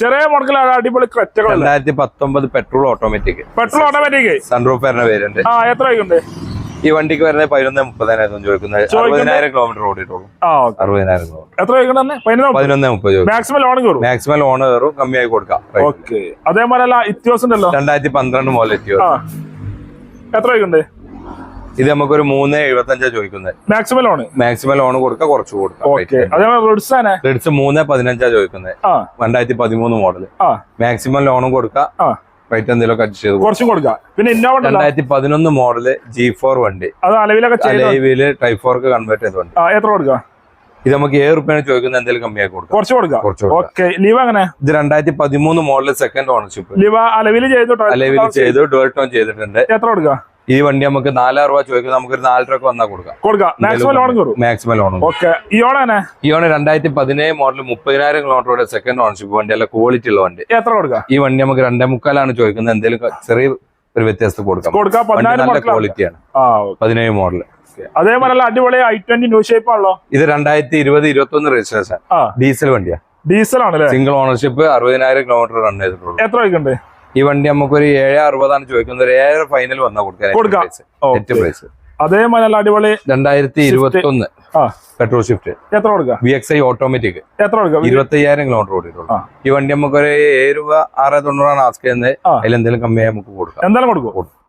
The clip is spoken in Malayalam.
ചെറിയ മോഡൽ അടിപൊളി ക്രെറ്റകളല്ലേ രണ്ടായിരത്തി പത്തൊമ്പത് petrol automatic. Petrol automatic. Sunroof വരുന്ന പേരുണ്ട്. ആ എത്ര വൈകുണ്ട് ഈ വണ്ടിക്ക് വരുന്നത് പതിനൊന്ന് മുപ്പതിനായിരം ചോദിക്കുന്നത് അറുപതിനായിരം കിലോമീറ്റർ ഓടിയിട്ടുള്ളൂ. അറുപതിനായിരം കിലോമീറ്റർ പതിനൊന്ന് മുപ്പത്. മാക്സിമം ലോൺ കയറും. മാക്സിമം ലോൺ കയറും കമ്മിയായി കൊടുക്കാം. ഓക്കെ. അതേപോലെ രണ്ടായിരത്തി പന്ത്രണ്ട് മുതൽ എത്തിയോ എത്ര വൈകുണ്ട് ഇത് നമുക്കൊരു മൂന്ന് എഴുപത്തഞ്ചാ ചോദിക്കുന്നത്. മാക്സിമം ലോൺ മാക്സിമം ലോൺ കൊടുക്കാം കുറച്ച് കൊടുക്കാം. റിഡ്സ് മൂന്ന് പതിനഞ്ചാ ചോദിക്കുന്നത്. രണ്ടായിരത്തി പതിമൂന്ന് മോഡൽ മാക്സിമം ലോണും കൊടുക്കാം. ആ. റേറ്റ് എന്തെങ്കിലും അഡ്ജസ്റ്റ് ചെയ്ത്. കുറച്ചും കൊടുക്കാം. പിന്നെ ഇന്നോവ രണ്ടായിരത്തി പതിനൊന്ന് മോഡൽ ജി ഫോർ വണ്ടി. അത് അലവിലൊക്കെ ചെയ്ത്? ലൈവിൽ ടൈഫോർക്ക് കൺവേർട്ട് ചെയ്ത വണ്ടി. എത്ര കൊടുക്കാം? ഇത് നമുക്ക് ഏഴ് റുപ്യാണ് ചോദിക്കുന്നത് എന്തെങ്കിലും കമ്മിയാക്കി കൊടുക്കാം. കുറച്ച് കൊടുക്കാം. കുറച്ച് കൊടുക്കാം. ഓക്കെ ലീവ് അങ്ങനെ ഇത് രണ്ടായിരത്തി പതിമൂന്ന് മോഡൽ സെക്കൻഡ് ഓണർഷിപ്പ് ലീവ് അലവിൽ ചെയ്തു അലവിൽ ചെയ്തു ഡുവൽ ടോൺ ചെയ്തിട്ടുണ്ട്. എത്ര കൊടുക്കാം? ഈ വണ്ടി നമുക്ക് നാലായിരം രൂപ ചോദിക്കുന്നത് നമുക്ക് ഒരു രൂപ വന്നാൽ കൊടുക്കാം. കൊടുക്കാം മാക്സിമം ലോൺ വണ്ടി രണ്ടായിരത്തി പതിനേഴ് മോഡൽ മുപ്പതിനായിരം കിലോമീറ്ററുടെ സെക്കൻഡ് ഓണർഷിപ്പ് വണ്ടി. അല്ല ക്വാളിറ്റി ഉള്ള വണ്ടി. എത്ര കൊടുക്കാം? ഈ വണ്ടി നമുക്ക് രണ്ടേ മുക്കാലാണ് ചോദിക്കുന്നത്. എന്തെങ്കിലും ചെറിയ ഒരു വ്യത്യാസത്തിൽ കൊടുക്കാം. നല്ല ക്വാളിറ്റിയാണ് പതിനേഴ് മോഡൽ അതേപോലെ അടിപൊളി ഐ ട്വന്റി ന്യൂ ഷേപ്പ് ആണല്ലോ. ഇത് രണ്ടായിരത്തി ഇരുപത് ഇരുപത്തി ഒന്ന് രജിസ്ട്രേഷൻ ഡീസൽ വണ്ടിയാണ് ഡീസൽ ആണല്ലേ? സിംഗിൾ ഓണർഷിപ്പ് അറുപതിനായിരം കിലോമീറ്റർ റൺ ചെയ്തിട്ടുള്ളൂ. എത്ര വൈകുണ്ട് ഈ വണ്ടി നമുക്കൊരു ഏഴ് അറുപതാണ് ചോദിക്കുന്നത്. ഒരു ഏഴര ഫൈനൽ വന്നാൽ കൊടുക്കാം. പ്രൈസ് അതേപോലെ അടിപൊളി രണ്ടായിരത്തി ഇരുപത്തി ഒന്ന് പെട്രോൾ ഷിഫ്റ്റ് എത്ര കൊടുക്കാം? വി എക്സ് ഐ ഓട്ടോമാറ്റിക് എത്ര കൊടുക്കാം? ഇരുപത്തി അയ്യായിരം കിലോമീറ്റർ ഓടിയിട്ടുള്ളൂ. ഈ വണ്ടി നമുക്ക് ഒരു ഏഴ് രൂപ ആറ് തൊണ്ണൂറാണ് ആസ്ക് ചെയ്യുന്നത്. അതിൽ എന്തെങ്കിലും കമ്മിയായി നമുക്ക് കൊടുക്കാം. എന്തായാലും കൊടുക്കും.